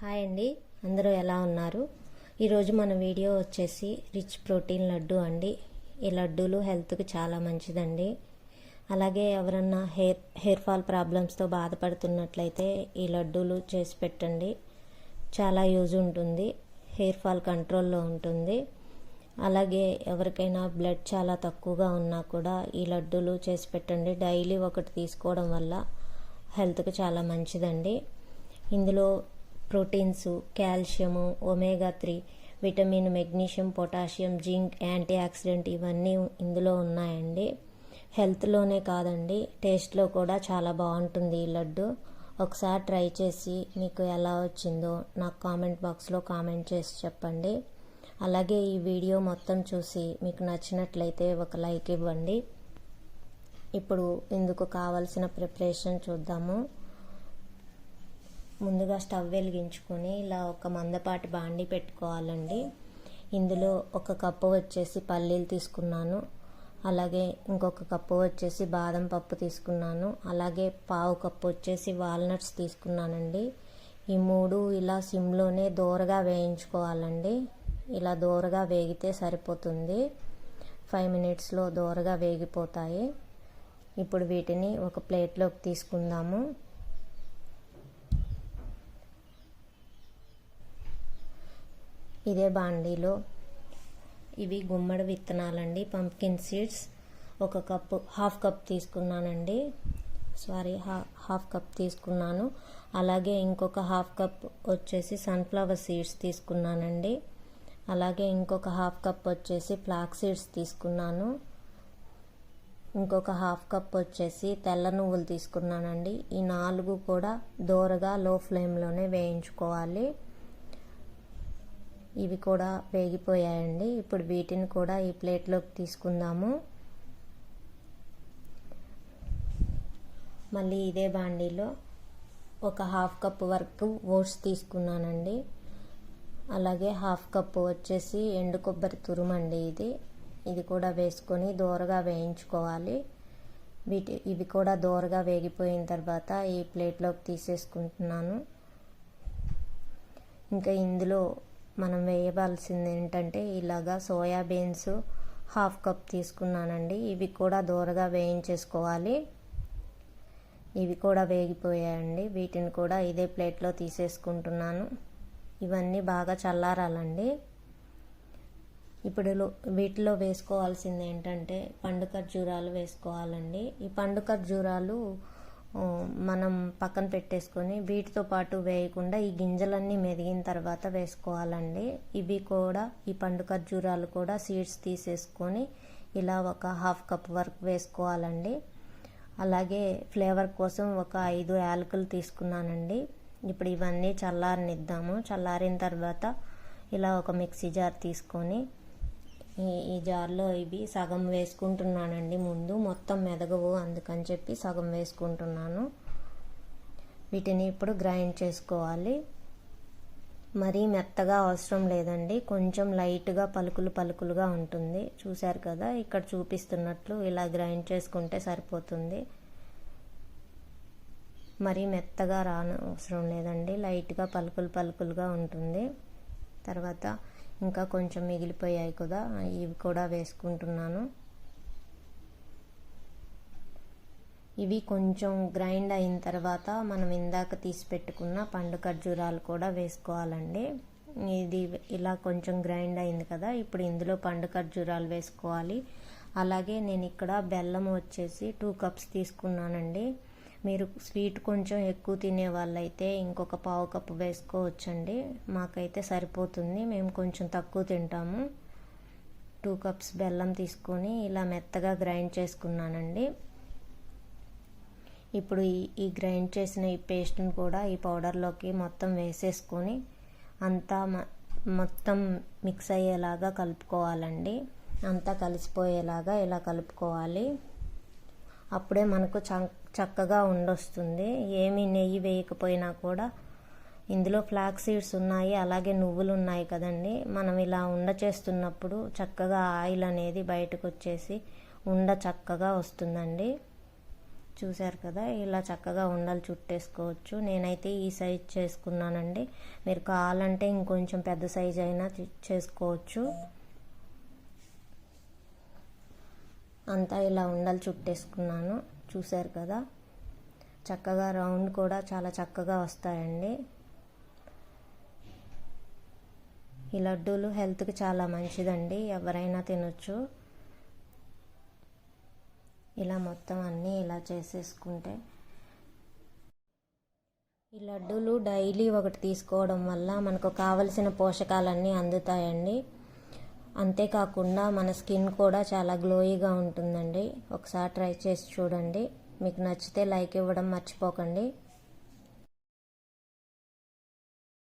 Hi అండి. అందరూ ఎలా ఉన్నారు? ఈరోజు మన వీడియో వచ్చేసి రిచ్ ప్రోటీన్ లడ్డు అండి. ఈ లడ్డూలు హెల్త్కి చాలా మంచిదండి. అలాగే ఎవరన్నా హెయిర్ హెయిర్ ఫాల్ ప్రాబ్లమ్స్తో బాధపడుతున్నట్లయితే ఈ లడ్డూలు చేసి పెట్టండి. చాలా యూజ్ ఉంటుంది. హెయిర్ ఫాల్ కంట్రోల్లో ఉంటుంది. అలాగే ఎవరికైనా బ్లడ్ చాలా తక్కువగా ఉన్నా కూడా ఈ లడ్డూలు చేసి పెట్టండి. డైలీ ఒకటి తీసుకోవడం వల్ల హెల్త్కి చాలా మంచిదండి. ఇందులో proteins calcium omega three vitamin magnesium potassium zinc antioxidant ఇవన్నీ ఇందులో ఉన్నాయండి. హెల్త్లోనే కాదండి టేస్ట్లో కూడా చాలా బాగుంటుంది ఈ లడ్డు. ఒకసారి ట్రై చేసి మీకు ఎలా వచ్చిందో నాకు కామెంట్ బాక్స్లో కామెంట్ చేసి చెప్పండి. అలాగే ఈ వీడియో మొత్తం చూసి మీకు నచ్చినట్లయితే ఒక లైక్ ఇవ్వండి. ఇప్పుడు ఇందుకు కావలసిన ప్రిపరేషన్ చూద్దాము. ముందుగా స్టవ్ వెలిగించుకొని ఇలా ఒక మందపాటి బాండి పెట్టుకోవాలండి. ఇందులో ఒక కప్పు వచ్చేసి పల్లీలు తీసుకున్నాను. అలాగే ఇంకొక కప్పు వచ్చేసి బాదం పప్పు తీసుకున్నాను. అలాగే పావు కప్పు వచ్చేసి వాల్నట్స్ తీసుకున్నానండి. ఈ మూడు ఇలా సిమ్లోనే దూరగా వేయించుకోవాలండి. ఇలా దూరగా వేగితే సరిపోతుంది. ఫైవ్ మినిట్స్లో దూరగా వేగిపోతాయి. ఇప్పుడు వీటిని ఒక ప్లేట్లోకి తీసుకుందాము. ఇదే బాండీలో. ఇవి గుమ్మడి విత్తనాలండి. Pumpkin seeds. ఒక కప్పు హాఫ్ కప్ తీసుకున్నానండి. సారీ హాఫ్ కప్ తీసుకున్నాను. అలాగే ఇంకొక హాఫ్ కప్ వచ్చేసి సన్ఫ్లవర్ సీడ్స్ తీసుకున్నానండి. అలాగే ఇంకొక హాఫ్ కప్ వచ్చేసి ఫ్లాక్ సీడ్స్ తీసుకున్నాను. ఇంకొక హాఫ్ కప్ వచ్చేసి తెల్ల నువ్వులు తీసుకున్నానండి. ఈ నాలుగు కూడా దోరగా లో ఫ్లేమ్లోనే వేయించుకోవాలి. ఇవి కూడా వేగిపోయాయండి. ఇప్పుడు వీటిని కూడా ఈ ప్లేట్లోకి తీసుకుందాము. మళ్ళీ ఇదే బాండీలో ఒక హాఫ్ కప్ వరకు ఓట్స్ తీసుకున్నానండి. అలాగే హాఫ్ కప్ వచ్చేసి ఎండు కొబ్బరి తురుమండి ఇది. ఇది కూడా వేసుకొని దోరగా వేయించుకోవాలి. వీటి ఇవి కూడా దోరగా వేగిపోయిన తర్వాత ఈ ప్లేట్లోకి తీసేసుకుంటున్నాను. ఇంకా ఇందులో మనం వేయవలసింది ఏంటంటే ఇలాగా సోయాబీన్స్ హాఫ్ కప్ తీసుకున్నానండి. ఇవి కూడా దూరగా వేయించేసుకోవాలి. ఇవి కూడా వేగిపోయాయండి. వీటిని కూడా ఇదే ప్లేట్లో తీసేసుకుంటున్నాను. ఇవన్నీ బాగా చల్లారాలండి. ఇప్పుడు వీటిలో వేసుకోవాల్సింది ఏంటంటే పండు ఖర్జూరాలు వేసుకోవాలండి. ఈ పండు ఖర్జూరాలు మనం పక్కన పెట్టేసుకొని వీటితో పాటు వేయకుండా ఈ గింజలన్నీ మెదిగిన తర్వాత వేసుకోవాలండి. ఇవి కూడా ఈ పండు ఖర్జూరాలు కూడా సీడ్స్ తీసేసుకొని ఇలా ఒక హాఫ్ కప్ వరకు వేసుకోవాలండి. అలాగే ఫ్లేవర్ కోసం ఒక ఐదు యాలకులు తీసుకున్నానండి. ఇప్పుడు ఇవన్నీ చల్లారనిద్దాము. చల్లారిన తర్వాత ఇలా ఒక మిక్సీ జార్ తీసుకొని ఈ ఈ జార్లో ఇవి సగం వేసుకుంటున్నానండి ముందు. మొత్తం మెదగవు అందుకని చెప్పి సగం వేసుకుంటున్నాను. వీటిని ఇప్పుడు గ్రైండ్ చేసుకోవాలి. మరీ మెత్తగా అవసరం లేదండి. కొంచెం లైట్గా పలుకులు పలుకులుగా ఉంటుంది. చూశారు కదా ఇక్కడ చూపిస్తున్నట్లు ఇలా గ్రైండ్ చేసుకుంటే సరిపోతుంది. మరీ మెత్తగా రాను అవసరం లేదండి. లైట్గా పలుకులు పలుకులుగా ఉంటుంది. తర్వాత ఇంకా కొంచెం మిగిలిపోయాయి కదా ఇవి కూడా వేసుకుంటున్నాను. ఇవి కొంచెం గ్రైండ్ అయిన తర్వాత మనం ఇందాక తీసి పెట్టుకున్న పండు ఖర్జూరాలు కూడా వేసుకోవాలండి. ఇది ఇలా కొంచెం గ్రైండ్ అయింది కదా ఇప్పుడు ఇందులో పండు ఖర్జూరాలు వేసుకోవాలి. అలాగే నేను ఇక్కడ బెల్లం వచ్చేసి టూ కప్స్ తీసుకున్నానండి. మీరు స్వీట్ కొంచెం ఎక్కువ తినే వాళ్ళైతే ఇంకొక పావు కప్పు వేసుకోవచ్చండి. మాకైతే సరిపోతుంది. మేము కొంచెం తక్కువ తింటాము. టూ కప్స్ బెల్లం తీసుకొని ఇలా మెత్తగా గ్రైండ్ చేసుకున్నానండి. ఇప్పుడు ఈ ఈ గ్రైండ్ చేసిన ఈ పేస్ట్ని కూడా ఈ పౌడర్లోకి మొత్తం వేసేసుకొని అంతా మొత్తం మిక్స్ అయ్యేలాగా కలుపుకోవాలండి. అంతా కలిసిపోయేలాగా ఇలా కలుపుకోవాలి. అప్పుడే మనకు చక్కగా ఉండొస్తుంది. ఏమీ నెయ్యి వేయకపోయినా కూడా ఇందులో ఫ్లాక్ సీడ్స్ ఉన్నాయి అలాగే నువ్వులు ఉన్నాయి కదండి. మనం ఇలా ఉండ చేస్తున్నప్పుడు చక్కగా ఆయిల్ అనేది బయటకు వచ్చేసి ఉండ చక్కగా వస్తుందండి. చూశారు కదా ఇలా చక్కగా ఉండలు చుట్టేసుకోవచ్చు. నేనైతే ఈ సైజ్ చేసుకున్నానండి. మీరు కావాలంటే ఇంకొంచెం పెద్ద సైజ్ అయినా చేసుకోవచ్చు. అంతా ఇలా ఉండలు చుట్టేసుకున్నాను. చూశారు కదా. చక్కగా రౌండ్ కూడా చాలా చక్కగా వస్తాయండి. ఈ లడ్డూలు హెల్త్కి చాలా మంచిదండి. ఎవరైనా తినొచ్చు. ఇలా మొత్తం అన్నీ ఇలా చేసేసుకుంటే. ఈ లడ్డూలు డైలీ ఒకటి తీసుకోవడం వల్ల మనకు కావలసిన పోషకాలన్నీ అందుతాయండి. అంతేకాకుండా మన స్కిన్ కూడా చాలా గ్లోయిగా ఉంటుందండి. ఒకసారి ట్రై చేసి చూడండి. మీకు నచ్చితే లైక్ ఇవ్వడం మర్చిపోకండి.